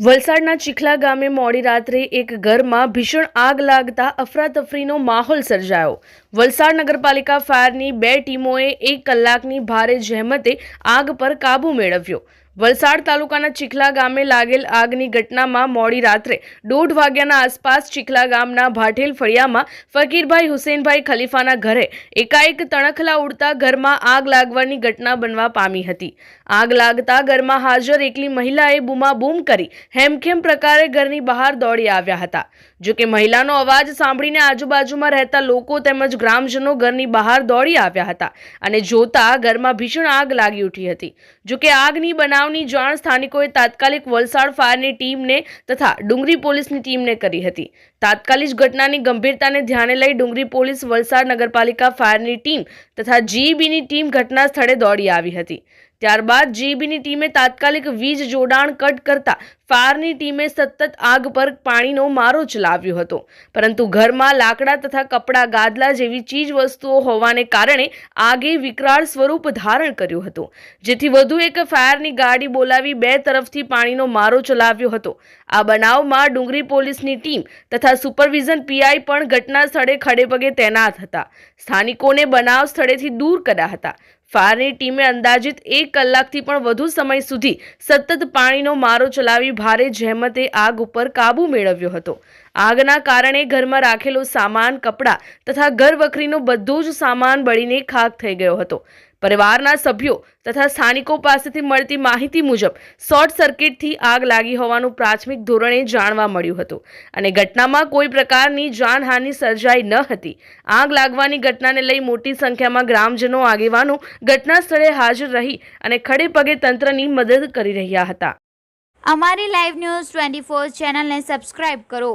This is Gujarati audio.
વલસાડના ચીખલા ગામે મોડી રાત્રે એક ઘરમાં ભીષણ આગ લાગતા અફરાતફરીનો માહોલ સર્જાયો. વલસાડ નગરપાલિકા ફાયરની બે ટીમોએ એક કલાકની ભારે જહેમતે આગ પર કાબૂ મેળવ્યો. વલસાડ તાલુકાના ચીખલા ગામે લાગેલ આગની ઘટનામાં મોડી રાત્રે દોઢ વાગ્યાના આસપાસ ચીખલા ગામના ભાઠેલ ફળિયામાં ફકીરભાઈ હુસેનભાઈ ખલીફાના ઘરે એકાએક તણખલા ઉડતા ઘરમાં આગ લાગવાની ઘટના બનવા પામી હતી. આગ લાગતા ઘરમાં હાજર એકલી મહિલાએ બૂમાબૂમ કરી હેમખેમ પ્રકારે ઘરની બહાર દોડી આવ્યા હતા. જોકે મહિલાનો અવાજ સાંભળીને આજુબાજુમાં રહેતા લોકો તેમજ ગ્રામજનો ઘરની બહાર દોડી આવ્યા હતા અને જોતા ઘરમાં ભીષણ આગ લાગી ઉઠી હતી. જોકે આગની બનાવની જાણ સ્થાનિકોએ તાત્કાલિક વલસાડ ફાયરની ટીમને તથા ડુંગરી પોલીસની ટીમને કરી હતી. તાત્કાલિક ઘટનાની ગંભીરતાને ધ્યાને લઈ ડુંગરી પોલીસ, વલસાડ નગરપાલિકા ફાયરની ટીમ તથા જીઈબીની ટીમ ઘટના સ્થળે દોડી આવી હતી. ત્યારબાદ જીઈબીની ટીમે તાત્કાલિક વીજ જોડાણ કટ કરતા ફાયરની ટીમે સતત આગ પર પાણીનો મારો ચલાવ્યો હતો. પરંતુ ઘરમાં લાકડા તથા કપડાં ગાદલા જેવી ચીજ વસ્તુઓ હોવાને કારણે આગે વિકરાળ સ્વરૂપ ધારણ કર્યું હતું. જેથી વધુ એક ફાયરની ગાડી બોલાવી બે તરફથી પાણીનો મારો ચલાવ્યો હતો. આ બનાવમાં ડુંગરી પોલીસની ટીમ તથા સુપરવિઝન પીઆઈ પણ ઘટના સ્થળે ખડેપગે તૈનાત હતા. સ્થાનિકોને બનાવ સ્થળેથી દૂર કર્યા હતા. ફાયરની ટીમે અંદાજિત એક કલાકથી પણ વધુ સમય સુધી સતત પાણીનો મારો ચલાવી ભારે જહેમતે આગ ઉપર કાબૂ મેળવ્યો હતો. આગના કારણે ઘરમાં રાખેલો સામાન, કપડાં તથા ઘર વખરીનો બધો જ સામાન બળીને ખાક થઈ ગયો હતો. પરિવારના સભ્યો તથા સ્થાનિકો પાસેથી મળતી માહિતી મુજબ શોર્ટ સર્કિટથી આગ લાગી હોવાનું પ્રાથમિક ધોરણે જાણવા મળ્યું હતું. અને ઘટનામાં કોઈ પ્રકારની જાનહાનિ સર્જાઈ ન હતી. આગ લાગવાની ઘટનાને લઈ મોટી સંખ્યામાં ગ્રામજનો આગેવાનો ઘટના સ્થળે હાજર રહી અને ખડે પગે તંત્રની મદદ કરી રહ્યા હતા. અમારી લાઈવ ન્યૂઝ ટ્વેન્ટી ફોર ચેનલને સબસ્ક્રાઇબ કરો.